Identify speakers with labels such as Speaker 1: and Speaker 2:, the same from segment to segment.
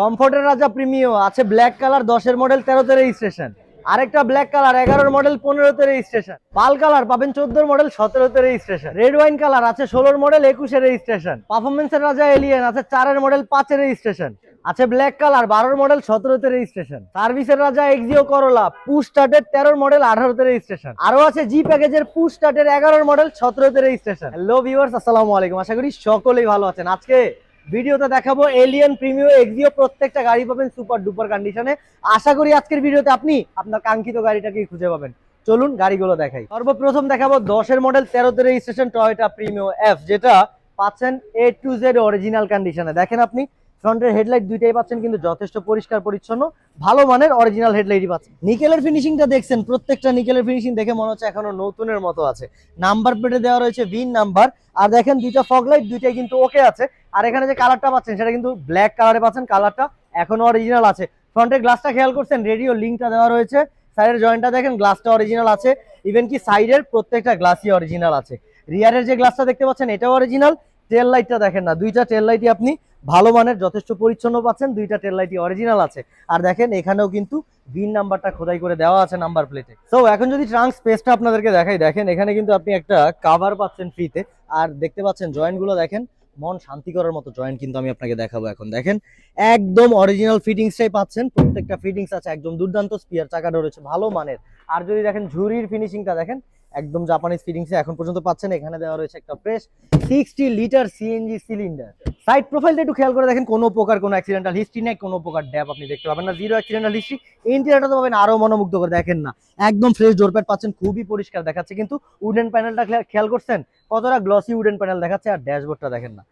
Speaker 1: কমফোর্টের রাজা প্রিমিও, আছে black colour দশের মডেল তেরোতে রেজিস্ট্রেশন আরেকটা ব্ল্যাক কালার এগারোর মডেল পনেরোতে রেজিস্ট্রেশন পাল কালার পাবেন চোদ্দোর মডেল সতেরোতে রেজিস্ট্রেশন রেড ওয়াইন কালার আছে ষোলোর মডেল একুশে রেজিস্ট্রেশন পারফরমেন্সের রাজা এলিয়েন আছে চারের মডেল পাঁচের রেজিস্ট্রেশন আছে ব্ল্যাক কালার বারোর মডেল সতেরোতে রেজিস্ট্রেশন সার্ভিসের রাজা এক্সিও করোলা পুশ স্টার্টের তেরোর মডেল আঠারোতে রেজিস্ট্রেশন আরও আছে জি প্যাকেজের পুশ স্টার্টের এগারোর মডেল সতেরোতে রেজিস্ট্রেশন হ্যালো ভিউয়ার্স আসসালামু আলাইকুম। আশা করি সকলেই ভালো আছেন। আজকে ভিডিওতে দেখাবো এলিয়ান প্রিমিও এক্সিও প্রত্যেকটা গাড়ি পাবেন সুপার ডুপার কন্ডিশনে আশা করি আজকের ভিডিওতে আপনি আপনার কাঙ্ক্ষিত গাড়িটাকেই খুঁজে পাবেন। চলুন গাড়িগুলো দেখাই। সর্বপ্রথম দেখাবো দশের মডেল তেরোতে রেজিস্ট্রেশন টয়টা প্রিমিও এফ যেটা পাচ্ছেন এ টু জেড অরিজিনাল কন্ডিশনে দেখেন আপনি ফ্রন্টের হেডলাইট দুইটাই পাচ্ছেন, কিন্তু যথেষ্ট পরিষ্কার, পরিচ্ছন্ন, ভালো মানের অরিজিনাল হেডলাইটই পাচ্ছেন। নিকেলের ফিনিশিংটা দেখছেন, প্রত্যেকটা নিকেলের ফিনিশিং দেখে মনে হচ্ছে এখনও নতুনের মতো আছে। নাম্বার প্লেটে দেওয়া রয়েছে ভিন নাম্বার আর দেখেন দুইটা ফগ লাইট দুইটাই কিন্তু ওকে আছে। আর এখানে যে কালারটা পাচ্ছেন, সেটা কিন্তু ব্ল্যাক কালারে পাচ্ছেন কালারটা এখনও অরিজিনাল আছে। ফ্রন্টের গ্লাসটা খেয়াল করছেন রেডিও লিঙ্কটা দেওয়া রয়েছে। সাইডের জয়েন্টটা দেখেন গ্লাসটা অরিজিনাল আছে। ইভেন কি সাইডের প্রত্যেকটা গ্লাসই অরিজিনাল আছে। রিয়ারের যে গ্লাসটা দেখতে পাচ্ছেন, এটাও অরিজিনাল টেল লাইটটা দেখেন না, দুইটা টেল লাইটই আপনি ভালো মানের, যথেষ্ট পরিচ্ছন্ন পাচ্ছেন, দুইটা টেল লাইটই অরিজিনাল আছে। আর দেখেন, এখানেও কিন্তু ভিন নাম্বারটা খোদাই করে দেওয়া আছে নাম্বার প্লেটে তো এখন যদি ট্রাঙ্ক স্পেসটা আপনাদেরকে দেখাই, দেখেন, এখানে কিন্তু আপনি একটা কাভার পাচ্ছেন ফ্রিতে আর দেখতে পাচ্ছেন জয়েন্টগুলো দেখেন, মন শান্তি করার মতো জয়েন্ট কিন্তু আমি আপনাকে দেখাবো এখন। দেখেন, একদম অরিজিনাল ফিটিংসটাই পাচ্ছেন, প্রত্যেকটা ফিটিংস আছে, একদম দুর্দান্ত স্পিয়ার চাকাটা রয়েছে ভালো মানের। আর যদি দেখেন ঝুরির ফিনিশিংটা দেখেন একদম জাপানিজ ফিটিংসে এখন পর্যন্ত পাচ্ছেন। এখানে দেওয়া রয়েছে একটা fresh sixty litre CNG cylinder side প্রোফাইলটা একটু খেয়াল করে দেখেন, কোনো প্রকার কোনো অ্যাক্সিডেন্টাল হিস্ট্রি নেই, কোনো প্রকার ড্যাপ আপনি দেখতে পাবেন না। জিরো অ্যাক্সিডেন্টাল হিস্ট্রি ইন্টেরিয়রটা তো পাবেন আরও মনোমুগ্ধ করে, দেখেন না। একদম ফ্রেশ ডোর প্যাড পাচ্ছেন, খুবই পরিষ্কার দেখাচ্ছে। কিন্তু উডেন প্যানেলটা খেয়াল করছেন? কতটা গ্লসি উডেন প্যানেল দেখাচ্ছে আর ড্যাশবোর্ডটা দেখেন না।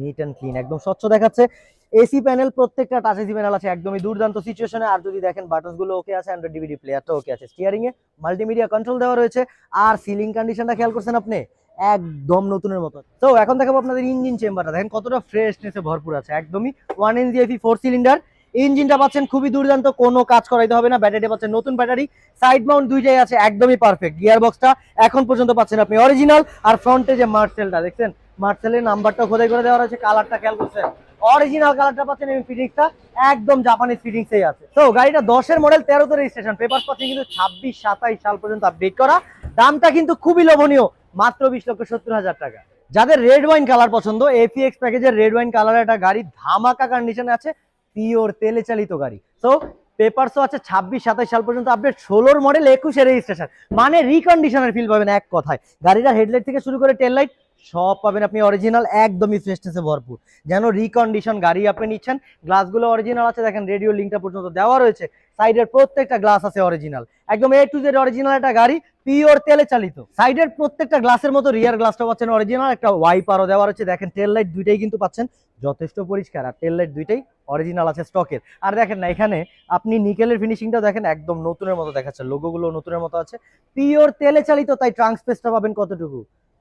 Speaker 1: নিট অ্যান্ড ক্লিন একদম স্বচ্ছ দেখাচ্ছে। এসি প্যানেল প্রত্যেকটা টাচ এসি প্যানেল আছে, একদমই দুর্দান্ত সিচুয়েশনে আর যদি দেখেন বাটনসগুলো ওকে আছে অ্যান্ড্রয়েড ডিভিডি প্লেয়ারটা ওকে আছে। স্টিয়ারিং এ মাল্টিমিডিয়া কন্ট্রোল দেওয়া রয়েছে। আর সিলিং কন্ডিশনটা খেয়াল করছেন আপনি? একদম নতুনের মতো। তো এখন দেখাবো আপনাদের ইঞ্জিন চেম্বারটা দেখেন কতটা ফ্রেশনেসে ভরপুর আছে। একদমই one NZ FE four cylinder ইঞ্জিনটা পাচ্ছেন খুবই দুর্দান্ত, কোনো কাজ করাইতে হবে না। ব্যাটারি পাচ্ছেন নতুন ব্যাটারি সাইড মাউন্ট দুইটাই আছে, একদমই পারফেক্ট গিয়ার বক্সটা এখন পর্যন্ত পাচ্ছেন আপনি অরিজিনাল আর ফ্রন্টে যে মার্সেলটা দেখছেন? মার্সেলের নাম্বারটা খোদাই করে দেওয়া রয়েছে কালারটা খেয়াল করছেন? অরিজিনাল কালারটা পাচ্ছেন এবং ফিটিংসটা একদম জাপানিজ ফিটিংসেই আছে। তো গাড়িটা দশের মডেল তেরোতে রেজিস্ট্রেশন পেপার পাচ্ছেন কিন্তু ছাব্বিশ, সাতাইশ সাল পর্যন্ত আপডেট করা। দামটা কিন্তু খুবই লোভনীয়, মাত্র বিশ লক্ষ সত্তর হাজার টাকা। যাদের রেড ওয়াইন কালার পছন্দ এপিএক্স প্যাকেজের রেড ওয়াইন কালারের একটা গাড়ি, ধামাকা কন্ডিশনে আছে পিওর তেলে চালিত গাড়ি। তো পেপারসও আছে ছাব্বিশ, সাতাইশ সাল পর্যন্ত আপডেট ষোলোর মডেল একুশে রেজিস্ট্রেশন মানে রিকন্ডিশনের ফিল পাবেন এক কথায়। গাড়িটা হেডলাইট থেকে শুরু করে টেল লাইট সব পাবেন আপনি অরিজিনাল একদমই ফ্রেশনেসে ভরপুর। যেন রিকন্ডিশন গাড়ি আপনি নিচ্ছেন গ্লাসগুলো অরিজিনাল আছে, দেখেন রেডিও লিঙ্কটা পর্যন্ত দেওয়া রয়েছে। সাইডের প্রত্যেকটা গ্লাস আছে অরিজিনাল একদম এ টু জেড অরিজিনাল একটা গাড়ি পিওর তেলে চালিত। সাইডের প্রত্যেকটা গ্লাসের মতো রিয়ার গ্লাসটা পাচ্ছেন অরিজিনাল একটা ওয়াইপারও দেওয়া রয়েছে। দেখেন টেল লাইট দুইটাই কিন্তু পাচ্ছেন। যথেষ্ট পরিষ্কার, আর টেল লাইট দুইটাই অরিজিনাল আছে স্টকের আর দেখেন না, এখানে আপনি নিকেলের ফিনিশিংটা দেখেন, একদম নতুনের মতো দেখাচ্ছে। লোগোগুলো নতুনের মতো আছে। পিওর তেলে চালিত, তাই ট্রাঙ্ক স্পেসটা পাবেন কতটুকু?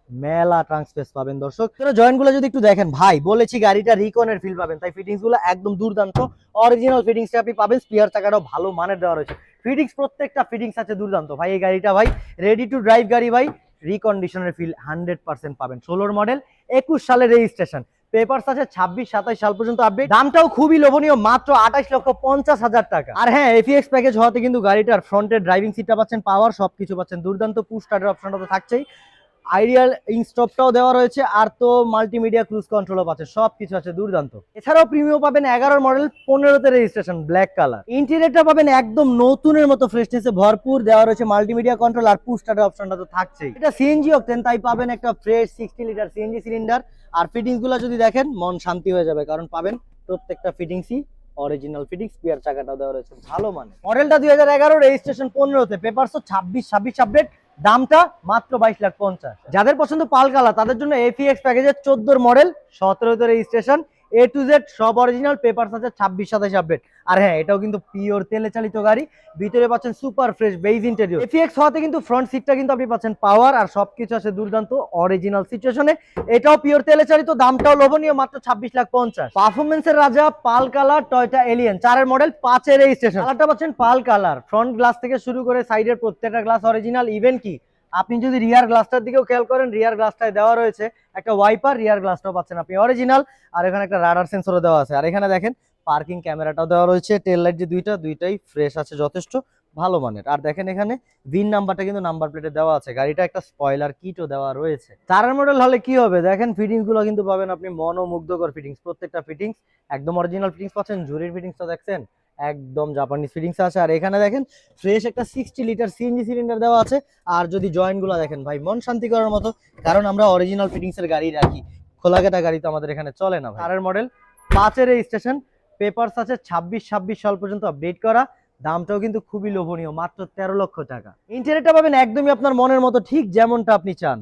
Speaker 1: মেলা ট্রাঙ্ক স্পেস পাবেন দর্শক। জয়েন্টগুলো যদি একটু দেখেন, ভাই, বলেছি গাড়িটা রিকনের ফিল পাবেন। তাই ফিটিংসগুলো একদম দুর্দান্ত। অরিজিনাল ফিটিংস আপনি পাবেন স্পিয়ার চাকাটাও ভালো মানের দেওয়া রয়েছে। ফিটিংস প্রত্যেকটা ফিটিংস আছে দুর্দান্ত। ভাই, এই গাড়িটা ভাই রেডি টু ড্রাইভ গাড়ি ভাই রিকন্ডিশনের ফিল হান্ড্রেড পার্সেন্ট পাবেন। ষোলোর মডেল একুশ সালে রেজিস্ট্রেশন পেপার আছে ছাব্বিশ, সাতাইশ সাল পর্যন্ত আপডেট দামটাও খুবই লোভনীয়, মাত্র আঠাশ লক্ষ পঞ্চাশ হাজার টাকা। আর হ্যাঁ এফিএক্স প্যাকেজ হওয়াতে কিন্তু গাড়িটার ফ্রন্টের ড্রাইভিং সিটটা পাচ্ছেন পাওয়ার সবকিছু পাচ্ছেন। দুর্দান্ত পুস্টারের অপশনটা তো থাকছেই। আইডিয়াল ইনস্টপটাও দেওয়া রয়েছে আর তো মাল্টিমিডিয়া ক্রুজ কন্ট্রোলও পাচ্ছে সব কিছু আছে দুর্দান্ত। এছাড়াও প্রিমিয়াম পাবেন এগারোর মডেল পনেরোতে রেজিস্ট্রেশন ব্ল্যাক কালার ইন্টেরিয়রটা পাবেন একদম নতুনের মতো ফ্রেশনেসে ভরপুর, দেওয়া রয়েছে মাল্টিমিডিয়া কন্ট্রোল আর পুশ স্টার্টের অপশনটা তো থাকছেই। এটা সিএনজি অকটেন তাই পাবেন একটা fresh sixty litre CNG cylinder আর ফিটিংসগুলো যদি দেখেন, মন শান্তি হয়ে যাবে, কারণ পাবেন প্রত্যেকটা ফিটিংসই অরিজিনাল ফিটিংস স্পিয়ার চাকাটাও দেওয়া রয়েছে, ভালো মানে মডেলটা দুই হাজার এগারো রেজিস্ট্রেশন পনেরোতে পেপারসও ছাব্বিশ ছাব্বিশ আপডেট দামটা মাত্র বাইশ লাখ পঞ্চাশ। যাদের পছন্দ পালকালা তাদের জন্য এফিএক্স প্যাকেজের চোদ্দোর মডেল সতেরো রেজিস্ট্রেশন এ টু জেড সব অরিজিনাল পেপারস আছে, ছাব্বিশ সাতাশ আপডেট আর হ্যাঁ এটাও কিন্তু পিওর তেলে চালিত গাড়ি। ভিতরে পাচ্ছেন super fresh beige interior APX হওয়াতে কিন্তু ফ্রন্ট সিটটা কিন্তু আপনি পাচ্ছেন পাওয়ার আর সবকিছু আছে দুর্দান্ত অরিজিনাল সিচুয়েশনে এটাও পিওর তেলে চালিত দামটাও লোভনীয়, মাত্র ছাব্বিশ লাখ পঞ্চাশ। পারফরমেন্সের রাজা, পাল কালার টয়টা এলিয়ন চারের মডেল পাঁচের রেজিস্ট্রেশন কালারটা পাচ্ছেন পাল কালার। ফ্রন্ট গ্লাস থেকে শুরু করে সাইডের প্রত্যেকটা গ্লাস অরিজিনাল ইভেন কি? আপনি যদি রিয়ার গ্লাসটার দিকেও খেয়াল করেন রিয়ার গ্লাসটায় দেওয়া রয়েছে একটা ওয়াইপার রিয়ার গ্লাসটাও পাচ্ছেন আপনি অরিজিনাল আর এখানে একটা রাডার সেন্সরও দেওয়া আছে। আর এখানে দেখেন পার্কিং ক্যামেরাটাও দেওয়া রয়েছে টেল লাইট যে দুইটা, দুইটাই ফ্রেশ আছে, যথেষ্ট ভালো মানের। আর দেখেন এখানে ভিন নাম্বারটা কিন্তু নাম্বার প্লেটে দেওয়া আছে। গাড়িটা একটা স্পয়লার কিটও দেওয়া রয়েছে। চারের মডেল হলে কি হবে? দেখেন ফিটিংসগুলো কিন্তু পাবেন আপনি মনোমুগ্ধকর ফিটিংস প্রত্যেকটা ফিটিংস একদম অরিজিনাল ফিটিংস পাচ্ছেন, জুরির ফিটিংসটা দেখছেন একদম জাপানিজ ফিটিংস আছে। আর এখানে দেখেন ফ্রেশ একটা সিক্সটি লিটার সিএনজি সিলিন্ডার দেওয়া আছে। আর যদি জয়েন্টগুলো দেখেন ভাই মন শান্তি করার মতো কারণ আমরা অরিজিনাল ফিটিংস এর গাড়ি রাখি। খোলাঘাটা গাড়ি তো আমাদের এখানে চলে না চারের মডেল পাঁচের এই স্টেশন পেপারস আছে ছাব্বিশ ছাব্বিশ সাল পর্যন্ত আপডেট করা। দামটাও কিন্তু খুবই লোভনীয় মাত্র তেরো লক্ষ টাকা। ইন্টেরিয়রটা পাবেন একদমই আপনার মনের মতো ঠিক যেমনটা আপনি চান।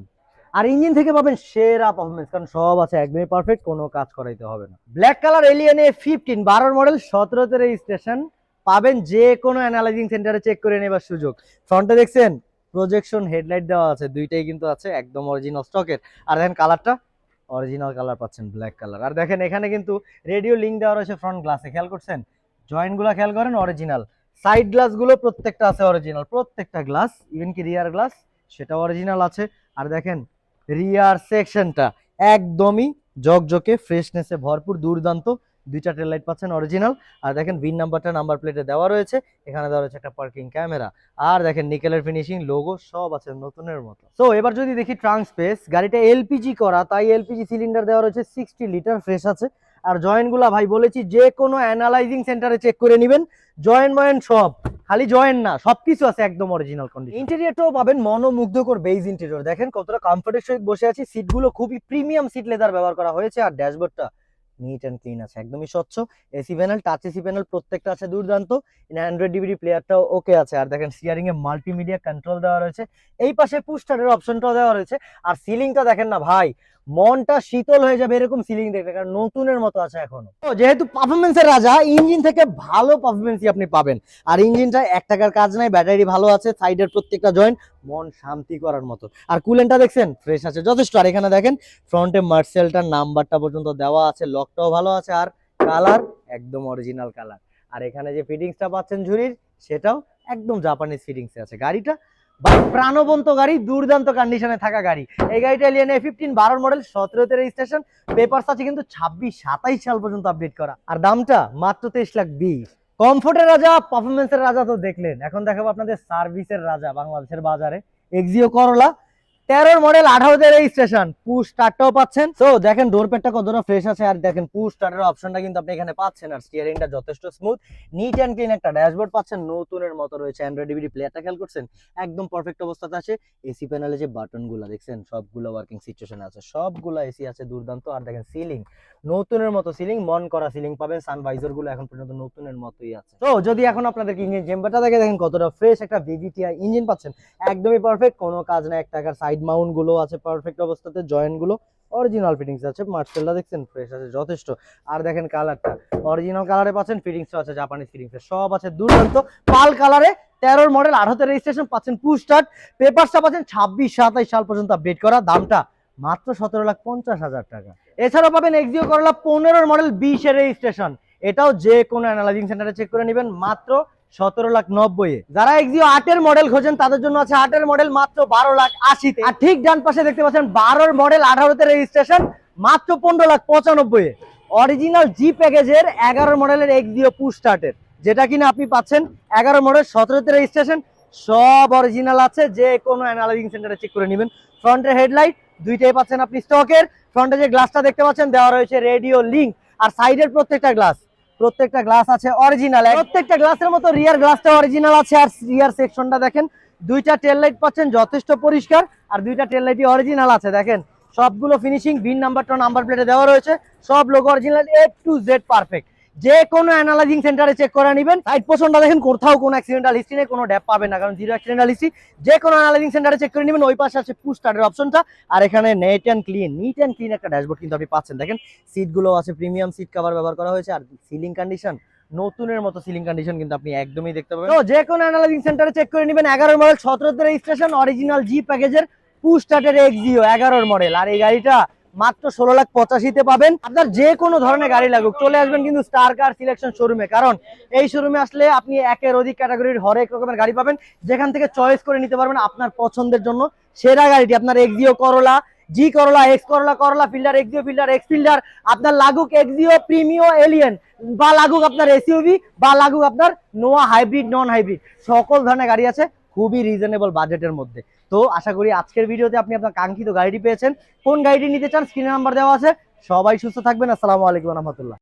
Speaker 1: আর ইঞ্জিন থেকে পাবেন সেরা পারফরমেন্স কারণ সব আছে একদমই পারফেক্ট কোনো কাজ করাইতে হবে না। Black colour Allion A fifteen বারোর মডেল সতেরোতে রেজিস্ট্রেশন পাবেন যে কোনো অ্যানালাইজিং সেন্টারে চেক করে নেবার সুযোগ। ফ্রন্টে দেখছেন প্রজেকশন হেডলাইট দেওয়া আছে, দুইটাই কিন্তু আছে, একদম অরিজিনাল স্টকের আর দেখেন কালারটা অরিজিনাল কালার পাচ্ছেন ব্ল্যাক কালার আর দেখেন এখানে কিন্তু রেডিও লিঙ্ক দেওয়া রয়েছে ফ্রন্ট গ্লাসে খেয়াল করছেন? জয়েন্টগুলো খেয়াল করেন অরিজিনাল সাইড গ্লাসগুলো প্রত্যেকটা আছে অরিজিনাল প্রত্যেকটা গ্লাস ইভেন কি রিয়ার গ্লাস সেটাও অরিজিনাল আছে। আর দেখেন রিয়ার সেকশনটা একদমই জকজকে ফ্রেশনেসে ভরপুর, দুর্দান্ত। দুইটা টেল লাইট পাচ্ছেন অরিজিনাল আর দেখেন ভিন নাম্বারটা নাম্বার প্লেটে দেওয়া রয়েছে। এখানে দেওয়া রয়েছে একটা পার্কিং ক্যামেরা আর দেখেন নিকেলের ফিনিশিং লোগো সব আছে নতুনের মতো। তো এবার যদি দেখি ট্রাঙ্ক স্পেস গাড়িটা এলপিজি করা, তাই এলপিজি সিলিন্ডার দেওয়া রয়েছে সিক্সটি লিটার ফ্রেশ আছে। আর জয়েন্টগুলা ভাই, বলেছি যে কোনো অ্যানালাইজিং সেন্টারে চেক করে নেবেন। জয়েন্ট ময়েন্ট সব। খালি জয়েন না, সবকিছু আছে একদম অরিজিনাল কন্ডিশন ইন্টেরিয়রটাও পাবেন মনোমুগ্ধকর বেজ ইন্টেরিয়র দেখেন কতটা কমফোর্টের সহিত বসে আছি। সিটগুলো খুবই প্রিমিয়াম সিট লেদার ব্যবহার করা হয়েছে আর ড্যাশবোর্ডটা নিট অ্যান্ড ক্লিন আছে, একদমই স্বচ্ছ। AC panel touch AC panel প্রত্যেকটা আছে দুর্দান্ত। অ্যান্ড্রয়েড ডিভিডি প্লেয়ারটাও ওকে আছে। আর দেখেন স্টিয়ারিং এ মাল্টিমিডিয়া কন্ট্রোল দেওয়া রয়েছে। এই পাশে পুস্টারের অপশনটাও দেওয়া রয়েছে। আর সিলিংটা দেখেন না ভাই মনটা শীতল হয়ে যাবে এরকম সিলিং দেখলে, কারণ নতুনের মতো আছে এখনও। যেহেতু পারফরমেন্সের রাজা ইঞ্জিন থেকে ভালো পারফরমেন্সই আপনি পাবেন। আর ইঞ্জিনটা এক টাকার কাজ নাই ব্যাটারি ভালো আছে সাইডের প্রত্যেকটা জয়েন্ট মন শান্তি করার মতো। আর কুলেনটা দেখছেন? ফ্রেশ আছে, যথেষ্ট। আর এখানে দেখেন ফ্রন্টে মার্সেলটার নাম্বারটা পর্যন্ত দেওয়া আছে লকটাও ভালো আছে, আর কালার একদম অরিজিনাল কালার আর এখানে যে ফিটিংসটা পাচ্ছেন ঝুড়ির, সেটাও একদম জাপানিজ ফিটিংসে আছে। গাড়িটা ভাই প্রাণবন্ত গাড়ি, দুর্দান্ত কন্ডিশনে থাকা গাড়ি। এই গাড়িটা এলিয়ান এ ফিফটিন বারোর মডেল সতেরোতে রেজিস্ট্রেশন পেপারস আছে কিন্তু ছাব্বিশ, সাতাইশ সাল পর্যন্ত আপডেট করা। আর দামটা মাত্র তেইশ লাখ বিশ। কমফোর্টের রাজা পারফরমেন্সের রাজা তো দেখলেন। এখন দেখাবো আপনাদের সার্ভিসের রাজা, বাংলাদেশের বাজারে। এক্সিও করলা তেরোর মডেল আঠারোতে রেজিস্ট্রেশন পুশ স্টার্টটাও পাচ্ছেন। তো দেখেন ডোর কতটা ফ্রেশ আছে, আর দেখেন পুশ স্টার্টের অপশনটা কিন্তু আপনি এখানে পাচ্ছেন, আর স্টিয়ারিংটা যথেষ্ট স্মুথ নিট অ্যান্ড ক্লিন একটা ড্যাশবোর্ড পাচ্ছেন, নতুনের মতো রয়েছে অ্যান্ড্রয়েড ডিভিডি প্লেয়ারটা খেয়াল করছেন? একদম পারফেক্ট অবস্থাতে আছে। এসি প্যানেলে যে বাটনগুলো দেখছেন? সবগুলো ওয়ার্কিং সিচুয়েশনে আছে। সবগুলো এসি আছে, দুর্দান্ত। আর দেখেন সিলিং নতুনের মতো সিলিং মন করা সিলিং পাবেন। সানভাইজারগুলো এখন পর্যন্ত নতুনের মতোই আছে। তো যদি এখন আপনাদেরকে ইঞ্জিন চেম্বারটা দেখে, দেখেন কতটা ফ্রেশ একটা ভিভিটিআই ইঞ্জিন পাচ্ছেন। একদমই পারফেক্ট কোনো কাজ না এক টাকার সাইড মাউন্টগুলো আছে পারফেক্ট অবস্থাতে জয়েন্টগুলো অরিজিনাল ফিটিংস আছে মার্সেলটা দেখছেন ফ্রেশ আছে, যথেষ্ট। আর দেখেন কালারটা অরিজিনাল কালারে পাচ্ছেন ফিটিংস আছে জাপানিজ ফিটিংস সব আছে দুর্দান্ত। পাল কালারে তেরোর মডেল আঠারোতে রেজিস্ট্রেশন পাচ্ছেন পুশ স্টার্ট পেপারসটা পাচ্ছেন ছাব্বিশ, সাতাইশ সাল পর্যন্ত আপডেট করা, দামটা মাত্র সতেরো লাখ পঞ্চাশ হাজার টাকা। এছাড়াও পাবেন এক্সিও করলা পনেরোর মডেল বিশের রেজিস্ট্রেশন এটাও যে কোনো অ্যানালাইজিং সেন্টারে চেক করে নেবেন, মাত্র সতেরো লাখ নব্বই যারা এক্সিও আটের মডেল খোঁজেন, তাদের জন্য আছে আটের মডেল মাত্র বারো লাখ আশিতে। আর ঠিক ডান পাশে দেখতে পাচ্ছেন, বারোর মডেল আঠারোতে রেজিস্ট্রেশন মাত্র পনেরো লাখ পঁচানব্বই অরিজিনাল জি প্যাকেজের এগারো মডেলের এক্সিও পুশ স্টার্টের যেটা কিনা আপনি পাচ্ছেন এগারো মডেল সতেরোতে রেজিস্ট্রেশন সব অরিজিনাল আছে, যে কোনো অ্যানালাইজিং সেন্টারে চেক করে নেবেন। ফ্রন্টের হেডলাইট দুইটাই পাচ্ছেন আপনি স্টকের ফ্রন্টে যে গ্লাসটা দেখতে পাচ্ছেন, দেওয়া রয়েছে রেডিও লিঙ্ক আর সাইডের প্রত্যেকটা গ্লাস প্রত্যেকটা গ্লাস আছে অরিজিনাল প্রত্যেকটা গ্লাসের মতো রিয়ার গ্লাসটা অরিজিনাল আছে। আর রিয়ার সেকশনটা দেখেন, দুইটা টেল লাইট পাচ্ছেন, যথেষ্ট পরিষ্কার। আর দুইটা টেল লাইটই অরিজিনাল আছে, দেখেন। সবগুলো ফিনিশিং বিন নাম্বারটা নাম্বার প্লেটে দেওয়া রয়েছে। সব লোক original A to Z perfect যে কোনো অ্যানালাইজিং সেন্টারে চেক করে নেবেন। সাইড পোর্শনটা দেখেন, কোথাও কোনো অ্যাক্সিডেন্টাল হিস্ট্রি নেই, কোনো ড্যাপ পাবেন না, কারণ জিরো অ্যাক্সিডেন্টাল হিস্ট্রি যে কোনো অ্যানালাইজিং সেন্টারে চেক করে নেবেন, ওই পাশে আছে পুশ স্টার্টের অপশনটা আর এখানে neat and clean neat and clean একটা ড্যাশবোর্ড কিন্তু আপনি পাচ্ছেন। দেখেন সিটগুলো আছে প্রিমিয়াম সিট কভার ব্যবহার করা হয়েছে, আর সিলিং কন্ডিশন নতুনের মতো সিলিং কন্ডিশন কিন্তু আপনি একদমই দেখতে পাবেন। তো যে কোনো অ্যানালাইজিং সেন্টারে চেক করে নেবেন এগারো মডেল সতেরোতে রেজিস্ট্রেশন অরিজিনাল জি প্যাকেজের পুশ স্টার্টের এক্সিও এগারোর মডেল আর এই গাড়িটা মাত্র ষোলো লাখ পঁচাশিতে পাবেন। আপনার যে কোনো ধরনের গাড়ি লাগুক, চলে আসবেন কিন্তু স্টার কার সিলেকশন শোরুমে কারণ এই শোরুমে আসলে আপনি একের অধিক ক্যাটাগরির হরেক রকমের গাড়ি পাবেন। যেখান থেকে চয়েস করে নিতে পারবেন আপনার পছন্দের জন্য। সেরা গাড়িটি আপনার এক্সিও করলা জি Corolla X Corolla Corolla Fielder Axio Fielder X Fielder আপনার লাগুক এক্সিও প্রিমিও এলিয়েন বা লাগুক আপনার এসইউভি বা লাগুক আপনার নোয়া হাইব্রিড নন হাইব্রিড সকল ধরনের গাড়ি আছে, খুবই রিজনেবল বাজেটের মধ্যে। তো আশা করি আজকের ভিডিওতে আপনি আপনার কাঙ্ক্ষিত গাড়িটি পেয়েছেন। কোন গাড়িটি নিতে চান, স্ক্রিনে নাম্বার দেওয়া আছে। সবাই সুস্থ থাকবেন। আসসালামু আলাইকুম রহমতুল্লাহ।